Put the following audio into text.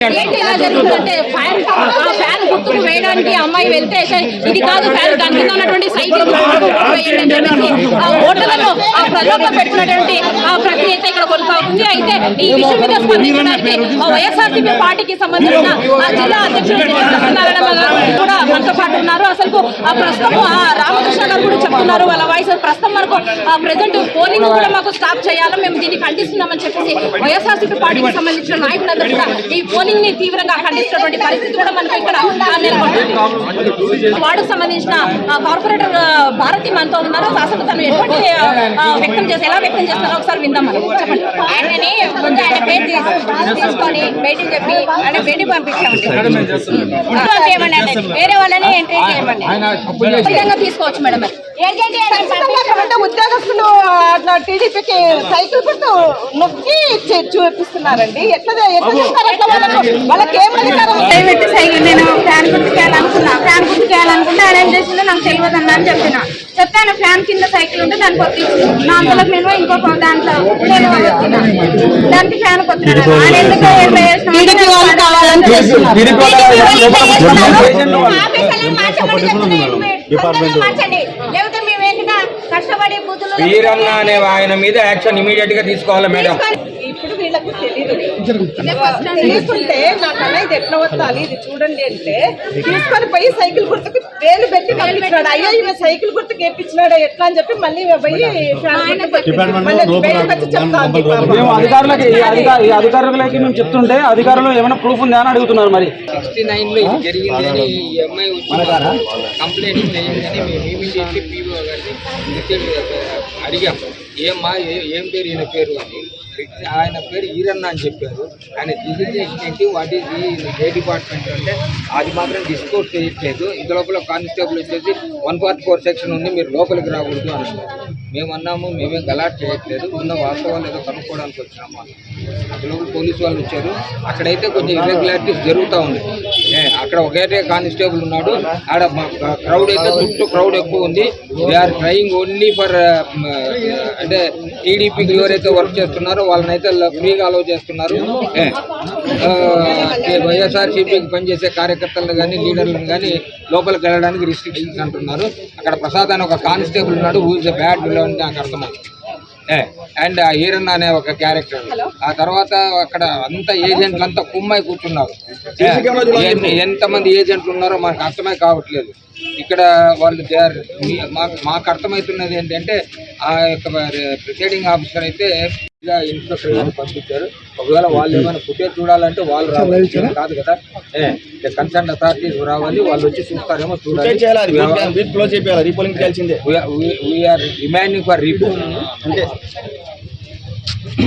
ఏంటి ఇలా జరుగుతుందంటే ఫ్యాన్ ఆ ఫ్యాన్ గుర్తుకు వేయడానికి అమ్మాయి వెళ్తే ఇది కాదు ఫ్యాన్ దాని కింద ఉన్నటువంటి సైకిల్ గుర్తుకు వేయండి అని చెప్పేసి ఆ ఓటర్లను ఆ ప్రలోభ పెట్టినటువంటి ఆ ప్రక్రియ అయితే ఇక్కడ కొనసాగుతుంది. అయితే ఈ విషయం మీద స్పందించడానికి వైఎస్ఆర్సీపీ పార్టీకి సంబంధించిన ఆ జిల్లా అధ్యక్షుడు సత్యనారాయణ గారు కూడా మనతో పాటు ఉన్నారు. అసలు ఆ ప్రస్తుతం ఆ గారు కూడా చెప్తున్నారు వాళ్ళ వాయిస్ ప్రస్తుతం మనకు ఆ ప్రజెంట్ పోలింగ్ కూడా మాకు స్టాప్ చేయాలి మేము దీన్ని ఖండిస్తున్నామని చెప్పేసి వైఎస్ఆర్సీపీ పార్టీకి సంబంధించిన నాయకులందరూ కూడా ఈ పోలింగ్ని తీవ్రంగా ఖండిస్తున్నటువంటి పరిస్థితి కూడా మనకు ఇక్కడ ఆ, వార్డుకు సంబంధించిన ఆ, కార్పొరేటర్ భారతి మనతో ఉన్నారు. అసలు తను ఎటువంటి వ్యక్తం చేసి ఎలా వ్యక్తం చేస్తారో ఒకసారి విందాం మనం. చెప్పండి. తీసుకొని బయటికి చెప్పి ఆయన బయటికి పంపించామండి అంటే వేరే వాళ్ళని ఎంట్రీ ఏ విధంగా తీసుకోవచ్చు మేడం. ఖచ్చితంగా ఉద్యోగస్తులు అట్లా టీడీపీకి సైకిల్ గుర్తు నొక్కి చూపిస్తున్నారండి. ఎట్లా ఎట్లా చేస్తారు అట్లా వాళ్ళకు ఏం అధికారం ఉంది? దయపెట్టి సైకిల్ నేను ఫ్యాన్ గుర్తు చేయాలనుకున్నా ఫ్యాన్ గుర్తు చేయాలనుకుంటే ఆయన ఏం చేసిందో నాకు తెలియదు అన్న అని చెప్పిన. చెప్తే ఆయన ఫ్యాన్ కింద సైకిల్ ఉంటే దానికి కొట్టించింది నా అంతలోకి నేను ఇంకొక దాంట్లో నేను వీరన్న అనే ఆయన మీద యాక్షన్ ఇమీడియట్గా తీసుకోవాలి మేడం? తీసుకుంటే నాకు అన్న ఇది ఎట్లా వస్తాలి ఇది చూడండి అంటే తీసుకొని పోయి సైకిల్ గుర్తుకు వేలు పెట్టి పంపించినాడు. అయ్యో ఈయన సైకిల్ గుర్తుకు వేపించినాడు ఎట్లా అని చెప్పి మళ్ళీ పోయి అధికారులకి మేము చెప్తుంటే అధికారులు ఏమైనా ప్రూఫ్ ఉందా అని అడుగుతున్నారు మరి. సిక్స్టీ నైన్లో ఇది జరిగింది. అని ఈ అమ్మాయి వచ్చి కంప్లైంట్ చేయండి మేము ఇమీడియట్లీ పీఓ గారిని అడిగాం. ఏమ్మా ఏ- ఏం పేరు ఈయన పేరు అని. ఆయన పేరు ఈరన్న అని చెప్పారు. ఆయన డిజిగ్నేషన్ ఏంటి వాట్ ఈజ్ ఏ డిపార్ట్మెంట్ అంటే అది మాత్రం డిస్కోర్స్ చేయట్లేదు. ఇంత లోపల కానిస్టేబుల్ వచ్చేసి వన్ ఫార్టీ ఫోర్ సెక్షన్ ఉంది మీరు లోపలికి రాకూడదు అన్నారు. మేము అన్నాము మేమేం గలాట్ చేయట్లేదు ఉన్న వాస్తవాలు ఏదో కనుక్కోవడానికి వచ్చినాము. అందులో పోలీసు వాళ్ళు వచ్చారు. అక్కడైతే కొంచెం ఇర్రెగ్యులారిటీస్ జరుగుతూ ఉంది అక్కడ ఒకటే కానిస్టేబుల్ ఉన్నాడు. ఆడ క్రౌడ్ అయితే చుట్టూ క్రౌడ్ ఎక్కువ ఉంది. We are are trying only for అంటే టీడీపీకి ఎవరైతే వర్క్ చేస్తున్నారో వాళ్ళని అయితే ఫ్రీగా అలౌ చేస్తున్నారు. వైఎస్ఆర్ ఆ, వైఎస్ఆర్సీపీకి పనిచేసే కార్యకర్తలను కానీ లీడర్లను కానీ లోపలికి వెళ్ళడానికి రిస్ట్రిక్షన్స్ అంటున్నారు. అక్కడ ప్రసాద్ అనే ఒక కానిస్టేబుల్ ఉన్నాడు హూ ఇస్ బ్యాడ్ బిలో అని నాకు అర్థమైంది అండ్ ఈరన్న అనే ఒక క్యారెక్టర్. ఆ తర్వాత అక్కడ అంత ఏజెంట్లు అంతా కుమ్మాయి కూర్చున్నారు. ఎంతమంది ఏజెంట్లు ఉన్నారో మనకు అర్థమై కావట్లేదు. ఇక్కడ వాళ్ళు మాకు మాకు అర్థమవుతున్నది ఏంటంటే ఆ యొక్క ప్రిసైడింగ్ ఆఫీసర్ అయితే ఇన్స్పెక్టర్ గారిని పంపించారు. ఒకవేళ వాళ్ళు ఏమైనా ఫుటేజ్ చూడాలంటే వాళ్ళు రావాలి. కాదు కదా. కన్సర్న్ అథారిటీస్ రావాలి. వాళ్ళు వచ్చి చూస్తారేమో చూడాలి. క్లోజ్ చేయాలి? రీపోలింగ్ చేయాల్సిందే వీఆర్ డిమాండింగ్ ఫర్ రిపోర్ట్ అంటే